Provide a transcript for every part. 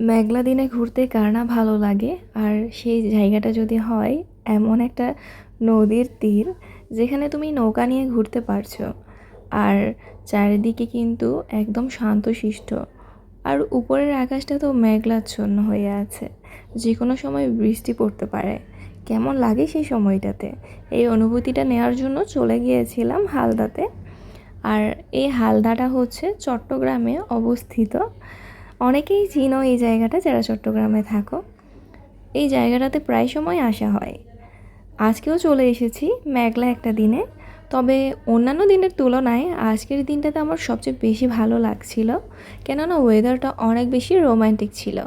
মেঘলা দিনে ঘুরতে কার না ভালো লাগে? আর সেই জায়গাটা যদি হয়, এমন একটা নদীর তীর যেখানে তুমি নৌকা নিয়ে ঘুরতে পারছ। আর চারিদিকে কিন্তু একদম শান্তশিষ্ট। আর উপরের আকাশটা তো মেঘলাচ্ছন্ন হয়ে আছে। যে কোনো সময় বৃষ্টি পড়তে পারে। কেমন লাগে সেই সময়টাতে? এই অনুভূতিটা নেওয়ার জন্য চলে গিয়েছিলাম হালদাতে। আর এই হালদাটা হচ্ছে চট্টগ্রামে অবস্থিত অনেকেই চিনো এই জায়গাটা, যারা চট্টগ্রামে থাকো। এই জায়গাটাতে প্রায় সময় আসা হয়। আজকেও চলে এসেছি মেঘলা একটা দিনে। তবে অন্যান্য দিনের তুলনায় আজকের দিনটাতে আমার সবচেয়ে বেশি ভালো লাগছিল। কেননা ওয়েদারটা অনেক বেশি রোমান্টিক ছিল।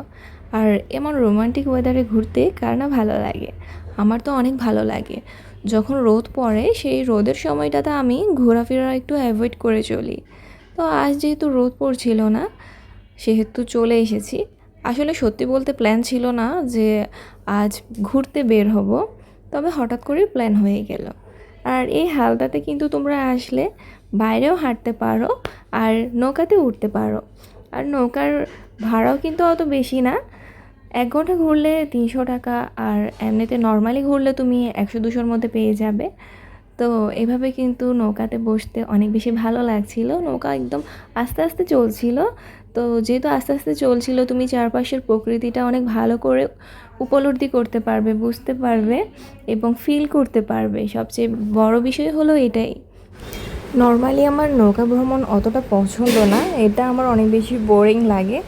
আর এমন রোমান্টিক ওয়েদারে ঘুরতে কার না ভালো লাগে? আমার তো অনেক ভালো লাগে। যখন রোদ পড়ে, সেই রোদের সময়টাতে আমি ঘোরাফেরা একটু অ্যাভয়েড করে চলি। তো আজ যেহেতু রোদ পড়ছিল না সেহেতু চলে এসেছি। আসলে সত্যি বলতে প্ল্যান ছিল না যে আজ ঘুরতে বের হব, তবে হঠাৎ করে প্ল্যান হয়ে গেল। আর এই হালদাতে কিন্তু তোমরা আসলে বাইরেও হাঁটতে পারো আর নৌকাতে উঠতে পারো। আর নৌকার ভাড়াও কিন্তু অত বেশি না। এক ঘণ্টা ঘুরলে তিনশো টাকা আর এমনিতে নর্মালি ঘুরলে তুমি একশো দুশোর মধ্যে পেয়ে যাবে। তো এভাবে কিন্তু নৌকাতে বসতে অনেক বেশি ভালো লাগছিল। নৌকা একদম আস্তে আস্তে চলছিল। তো যেহেতু আস্তে আস্তে চলছিল, তুমি চারপাশের প্রকৃতিটা অনেক ভালো করে উপলব্ধি করতে পারবে, বুঝতে পারবে এবং ফিল করতে পারবে। সবচেয়ে বড় বিষয় হলো এটাই। নর্মালি আমার নৌকা ভ্রমণ অতটা পছন্দ না, এটা আমার অনেক বেশি বোরিং লাগে।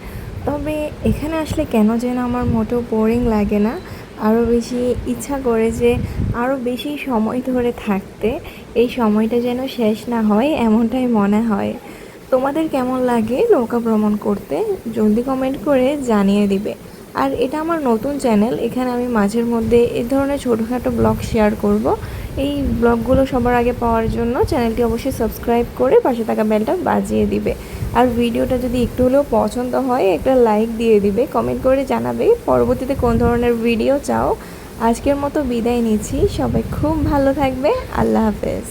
তবে এখানে আসলে কেন যেন আমার মোটেও বোরিং লাগে না। আরও বেশি ইচ্ছা করে যে আরও বেশি সময় ধরে থাকতে এই সময়টা যেন শেষ না হয়, এমনটাই মনে হয়। তোমাদের কেমন লাগে নৌকা ভ্রমণ করতে, জলদি কমেন্ট করে জানিয়ে দিবে। আর এটা আমার নতুন চ্যানেল এখানে আমি মাঝের মধ্যে এই ধরনের ছোটোখাটো ব্লগ শেয়ার করব। এই ব্লগগুলো সবার আগে পাওয়ার জন্য চ্যানেলটি অবশ্যই সাবস্ক্রাইব করে পাশে থাকা বেলটা বাজিয়ে দিবে। আর ভিডিওটা যদি একটু হলেও পছন্দ হয়, একটা লাইক দিয়ে দিবে কমেন্ট করে জানাবে পরবর্তীতে কোন ধরনের ভিডিও চাও। আজকের মতো বিদায় নিচ্ছি, সবাই খুব ভালো থাকবে, আল্লাহ হাফেজ।